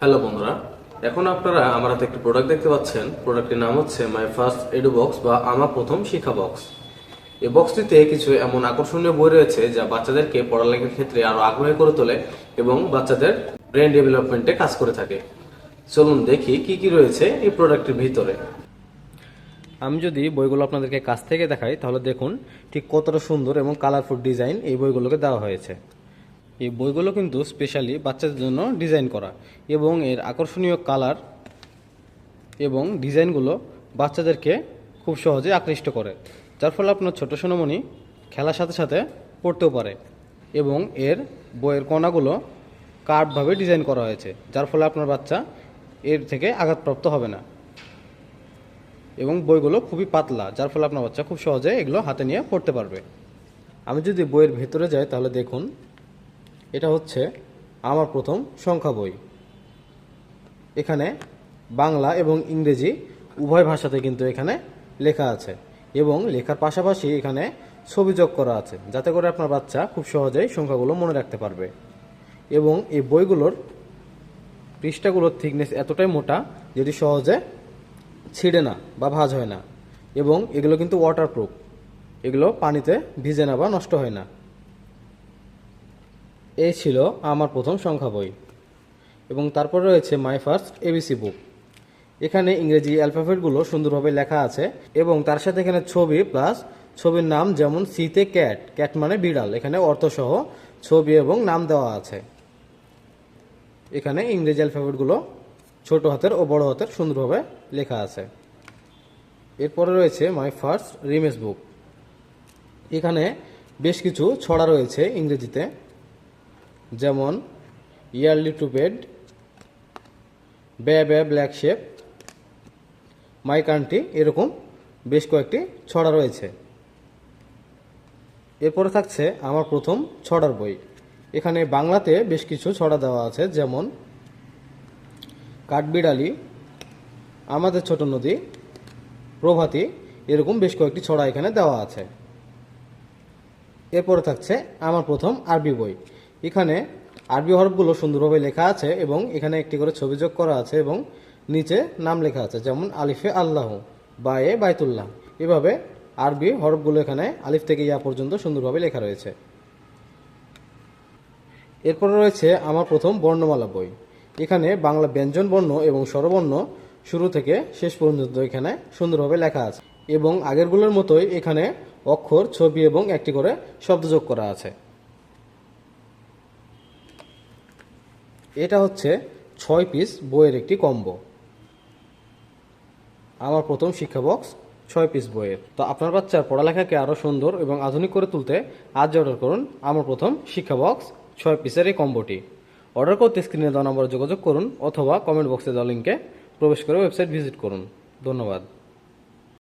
Hello বন্ধুরা, এখন আপনারা আমার হাতে একটি প্রোডাক্ট দেখতে পাচ্ছেন। প্রোডাক্টের নাম হচ্ছে মাই ফার্স্ট এডু বক্স বা আমার প্রথম শিক্ষা বক্স এই বক্সটিতে কিছু এমন আকর্ষণীয় বই রয়েছে যা বাচ্চাদেরকে পড়ালেখার ক্ষেত্রে আরও আগ্রহী করে তোলে এবং বাচ্চাদের ব্রেন ডেভেলপমেন্টে কাজ করে থাকে। চলুন দেখি কি কি রয়েছে এই প্রোডাক্টের ভিতরে। আমি যদি বইগুলো আপনাদেরকে কাছ থেকে দেখাই, তাহলে দেখুন ঠিক কতটা সুন্দর এবং কালারফুল ডিজাইন এই বইগুলোকে দেওয়া হয়েছে। এই বইগুলো কিন্তু স্পেশালি বাচ্চাদের জন্য ডিজাইন করা এবং এর আকর্ষণীয় কালার এবং ডিজাইনগুলো বাচ্চাদেরকে খুব সহজে আকৃষ্ট করে, যার ফলে আপনার ছোটো সোনামণি খেলার সাথে সাথে পড়তেও পারে এবং এর বইয়ের কণাগুলো কার্ভভাবে ডিজাইন করা হয়েছে, যার ফলে আপনার বাচ্চা এর থেকে আঘাতপ্রাপ্ত হবে না এবং বইগুলো খুবই পাতলা, যার ফলে আপনার বাচ্চা খুব সহজে এগুলো হাতে নিয়ে পড়তে পারবে। আমি যদি বইয়ের ভেতরে যাই তাহলে দেখুন এটা হচ্ছে আমার প্রথম সংখ্যা বই। এখানে বাংলা এবং ইংরেজি উভয় ভাষাতে কিন্তু এখানে লেখা আছে এবং লেখার পাশাপাশি এখানে ছবি যোগ করা আছে, যাতে করে আপনার বাচ্চা খুব সহজেই সংখ্যাগুলো মনে রাখতে পারবে। এবং এই বইগুলোর পৃষ্ঠাগুলোর থিকনেস এতটাই মোটা, যেটি সহজে ছিঁড়ে না বা ভাঁজ হয় না। এবং এগুলো কিন্তু ওয়াটারপ্রুফ এগুলো পানিতে ভিজে না বা নষ্ট হয় না। এই ছিল আমার প্রথম সংখ্যা বই। এবং তারপর রয়েছে মাই ফার্স্ট এবিসি বুক। এখানে ইংরেজি অ্যালফাবেটগুলো সুন্দরভাবে লেখা আছে এবং তার সাথে এখানে ছবি প্লাস ছবির নাম যেমন সিতে ক্যাট ক্যাট মানে বিড়াল। এখানে অর্থসহ ছবি এবং নাম দেওয়া আছে। এখানে ইংরেজি অ্যালফাবেটগুলো ছোট হাতের ও বড় হাতের সুন্দরভাবে লেখা আছে। এরপরে রয়েছে মাই ফার্স্ট রিমেস বুক। এখানে বেশ কিছু ছড়া রয়েছে ইংরেজিতে। যেমন ইয়ারলি টু বেড বে বে ব্ল্যাক শেপ মাই কান্ট্রি এরকম বেশ কয়েকটি ছড়া রয়েছে। এরপরে থাকছে আমার প্রথম ছড়ার বই। এখানে বাংলাতে বেশ কিছু ছড়া দেওয়া আছে, যেমন কাঠবিড়ালি, আমাদের ছোট নদী, প্রভাতী, এরকম বেশ কয়েকটি ছড়া এখানে দেওয়া আছে। এরপরে থাকছে আমার প্রথম আরবি বই। এখানে আরবি হরফগুলো সুন্দরভাবে লেখা আছে এবং এখানে একটি করে ছবি যোগ করা আছে এবং নিচে নাম লেখা আছে, যেমন আলিফে আল্লাহ বা এ বাইতুল্লাহ। এভাবে আরবি হরফগুলো এখানে আলিফ থেকে ইয়া পর্যন্ত সুন্দরভাবে লেখা রয়েছে। এরপরে রয়েছে আমার প্রথম বর্ণমালা বই। এখানে বাংলা ব্যঞ্জন বর্ণ এবং স্বরবর্ণ শুরু থেকে শেষ পর্যন্ত এখানে সুন্দরভাবে লেখা আছে এবং আগেরগুলোর মতোই এখানে অক্ষর, ছবি এবং একটি করে শব্দ যোগ করা আছে। এটা হচ্ছে ছয় পিস বইয়ের একটি কম্বো আমার প্রথম শিক্ষা বক্স ছয় পিস বইয়ের। তো আপনার বাচ্চার পড়ালেখাকে আরও সুন্দর এবং আধুনিক করে তুলতে আজ অর্ডার করুন আমার প্রথম শিক্ষা বক্স ছয় পিসের এই কম্বোটি অর্ডার করতে স্ক্রিনে দেওয়া নম্বরে যোগাযোগ করুন অথবা কমেন্ট বক্সে দেওয়া লিঙ্কে প্রবেশ করে ওয়েবসাইট ভিজিট করুন। ধন্যবাদ।